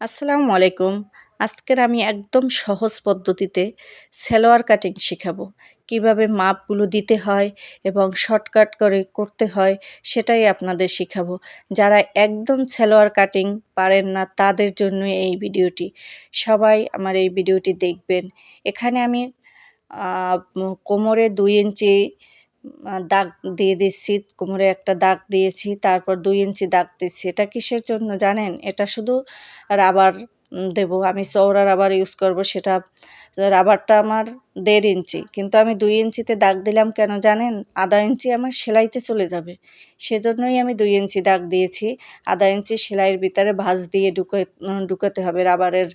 আসসালামু আলাইকুম। আজকের আমি একদম সহজ পদ্ধতিতে সালোয়ার কাটিং শেখাবো। কীভাবে মাপগুলো দিতে হয় এবং শর্টকাট করে করতে হয় সেটাই আপনাদের শেখাবো। যারা একদম সালোয়ার কাটিং পারেন না, তাদের জন্য এই ভিডিওটি। সবাই আমার এই ভিডিওটি দেখবেন। এখানে আমি কোমরে দুই ইঞ্চি দাগ দিয়ে দিচ্ছি, কোমরে একটা দাগ দিয়েছি, তারপর দুই ইঞ্চি দাগ দিচ্ছি। এটা কিসের জন্য জানেন? এটা শুধু রাবার দেব। আমি চৌড়া রাবার ইউজ করব সেটা। রাবারটা আমার দেড় ইঞ্চি। কিন্তু আমি দুই ইঞ্চিতে দাগ দিলাম কেন জানেন? আধা ইঞ্চি আমার সেলাইতে চলে যাবে। সেজন্যই আমি দুই ইঞ্চি দাগ দিয়েছি। আধা ইঞ্চি সেলাইয়ের ভিতরে ভাঁজ দিয়ে ঢুকে ঢুকাতে হবে রাবারের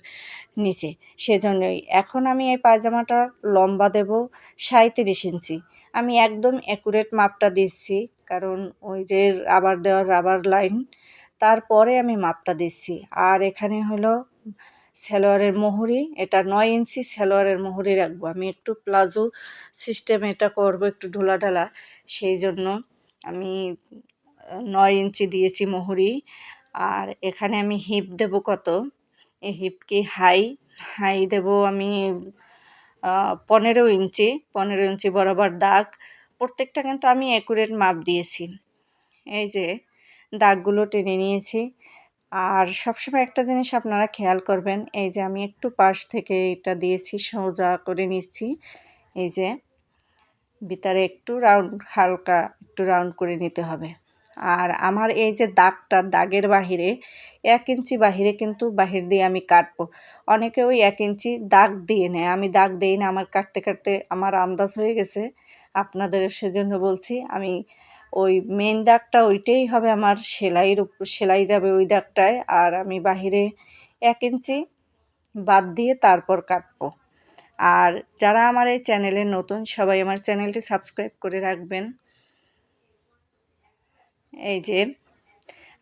নিচে। সেজন্যই। এখন আমি এই পায়জামাটা লম্বা দেব সাঁত্রিশ ইঞ্চি। আমি একদম অ্যাকুরেট মাপটা দিচ্ছি। কারণ ওই যে রাবার দেওয়ার রাবার লাইন তারপরে আমি মাপটা দিচ্ছি। আর এখানে হলো সালোয়ারের মোহরি এটা নয় ইঞ্চি সালোয়ারের মোহরি রাখব। আমি একটু প্লাজো সিস্টেম এটা করব একটু ঢোলা ঢালা সেই জন্য আমি নয় ইঞ্চি দিয়েছি মোহরি আর এখানে আমি হিপ দেব কত? এই হিপকে হাই হাই দেব আমি পনেরো ইঞ্চি। পনেরো ইঞ্চি বরাবর দাগ। প্রত্যেকটা কিন্তু আমি অ্যাকুরেট মাপ দিয়েছি। এই যে দাগগুলো টেনে নিয়েছি। আর সবসময় একটা জিনিস আপনারা খেয়াল করবেন, এই যে আমি একটু পাশ থেকে এটা দিয়েছি, সোজা করে নিচ্ছি। এই যে ভিতরে একটু রাউন্ড, হালকা একটু রাউন্ড করে নিতে হবে। আর আমার এই যে দাগটা, দাগের বাহিরে, এক ইঞ্চি বাহিরে কিন্তু বাহির দিয়ে আমি কাটবো। অনেকে ওই এক ইঞ্চি দাগ দিয়ে নেয়। আমি দাগ দিই না, আমার কাটতে কাটতে আমার আন্দাজ হয়ে গেছে। আপনাদের সেজন্য বলছি, আমি ওই মেন দাগটা ওইটাই হবে আমার সেলাইয়ের উপর সেলাই যাবে ওই দাগটায়। আর আমি বাহিরে এক ইঞ্চি বাদ দিয়ে তারপর কাটবো। আর যারা আমার এই চ্যানেলে নতুন, সবাই আমার চ্যানেলটি সাবস্ক্রাইব করে রাখবেন। এই যে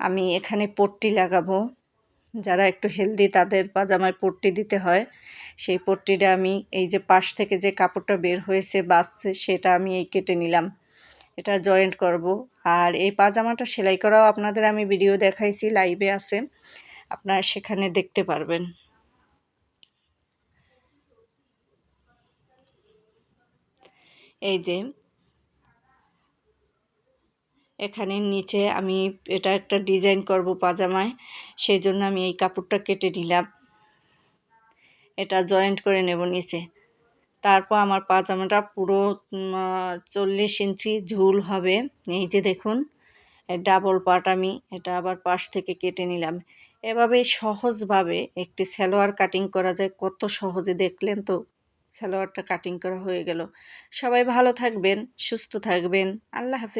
আমি এখানে পট্টি লাগাবো। যারা একটু হেলদি তাদের পাজামায় পট্টি দিতে হয়। সেই পট্টিটা আমি এই যে পাশ থেকে যে কাপড়টা বের হয়েছে বাঁচছে, সেটা আমি এই কেটে নিলাম। এটা জয়েন্ট করব। আর এই পাজামাটা সেলাই করাও আপনাদের আমি ভিডিও দেখাইছি লাইভে আছে। আপনারা সেখানে দেখতে পারবেন। এই যে, এখানে নিচে আমি এটা একটা ডিজাইন করব পাজামায় সেই জন্য আমি এই কাপড়টা কেটে নিলাম। এটা জয়েন্ট করে নেব নিচে। তারপর আমার পাজামাটা পুরো চল্লিশ ইঞ্চি ঝুল হবে। এই যে দেখুন ডাবল পাট আমি এটা আবার পাশ থেকে কেটে নিলাম। এভাবে সহজভাবে একটি সালোয়ার কাটিং করা যায়, কত সহজে দেখলেন তো? সালোয়ারটা কাটিং করা হয়ে গেল। সবাই ভালো থাকবেন, সুস্থ থাকবেন। আল্লাহ হাফিজ।